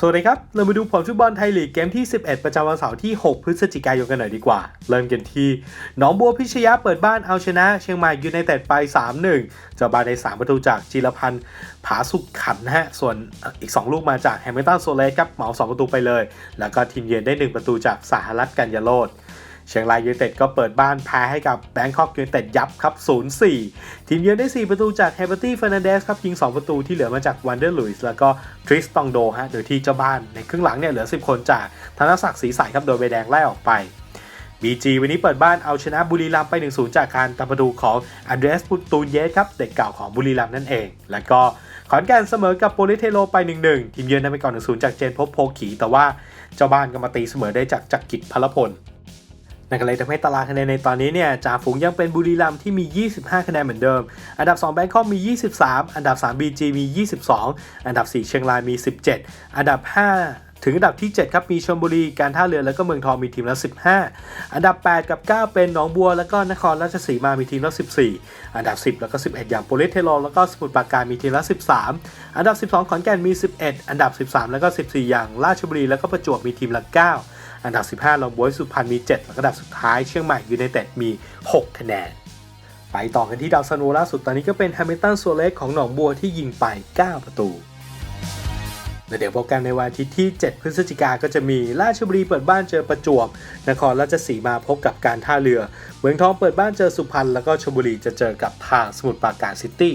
สวัสดีครับ เรามาดูผลฟุตบอลไทยลีกเกมที่ 11 ประจำวันเสาร์ที่ 6 พฤศจิกายนกันหน่อยดีกว่า เริ่มกันที่หนองบัวพิชยะเปิดบ้านเอาชนะ เชียงใหม่ยูไนเต็ดไป 3-1 เจ้าบ้านได้3ประตูจากจิรพันธ์ผาสุขขันนะฮะ ส่วนอีก 2 ลูกมาจากแฮมิลตันโซเลสครับเหมา 2 ประตูไปเลย แล้วก็ทีมเยือนได้ 1 ประตูจากสหรัฐกันยาโรด เชียงรายยูไนเต็ดก็เปิดบ้านแพ้ให้กับแบงคอกยูไนเต็ดยับครับ 0-4 ทีมเยือนได้ 4 ประตูจากเฮเบอร์ตี้เฟอร์นันเดสครับยิง 2 ประตูที่เหลือมาจากวันเดอร์ลุยส์แล้วก็ทริสตองโดฮะโดยที่เจ้าบ้านในครึ่งหลังเนี่ยเหลือ 10 คนจากธนศักดิ์ศรีใสครับโดยใบแดงไล่ออกไป BG วันนี้เปิดบ้านเอาชนะบุรีรัมย์ไป 1-0 จากการตามประตูของอันเดรสปูตูนเยสครับเด็กเก่าของบุรีรัมย์นั่นเอง แล้วก็ขอนแก่นเสมอกับโปลิเทโลไป 1-1 ทีมเยือนนำไปก่อน 1-0 จากเจนพบโพขี แต่ว่าเจ้าบ้านก็มาตีเสมอได้จากจักรกิจพลพล นั่นก็เลยทำให้ตารางคะแนนในตอนนี้เนี่ยจ่าฝูงยังเป็นบุรีรัมย์ที่มี 25 คะแนนเหมือนเดิม อันดับ2แบงคอกมี 23 อันดับ3 BG มี 22 อันดับ 4 เชียงรายมี 17 อันดับ 5ถึงอันดับที่ 7 ครับ มีชลบุรี การท่าเรือ แล้วก็เมืองทองมีทีมละ 15 อันดับ 8 กับ 9 เป็นหนองบัว แล้วก็นครราชสีมา มีทีมละ 14 อันดับ 10 แล้วก็ 11 อย่างโปลิสเทโลแล้วก็สมุทรปราการมีทีมละ 13 อันดับ 12 ขอนแก่นมี 11 อันดับ 13 แล้วก็ 14 อย่างราชบุรี แล้วก็ประจวบมีทีมละ 9 อันดับ 15 ลองบวยสุพรรณมี 7 แล้วก็อันดับสุดท้ายเชียงใหม่ยูไนเต็ดมี 6 คะแนน ไปต่อกันที่ดาวซันโวล่าสุดตอนนี้ก็เป็นแฮมิลตันโซเลสของหนองบัวที่ยิงไป 9 ประตูและเดี๋ยวโปรแกรมในวันอาทิตย์ที่ 7 พฤศจิกาก็จะมีราชบุรีเปิดบ้านเจอประจวบ นครราชสีมาพบกับการท่าเรือ เมืองทองเปิดบ้านเจอสุพรรณแล้วก็ชลบุรีจะเจอกับทางสมุทรปราการซิตี้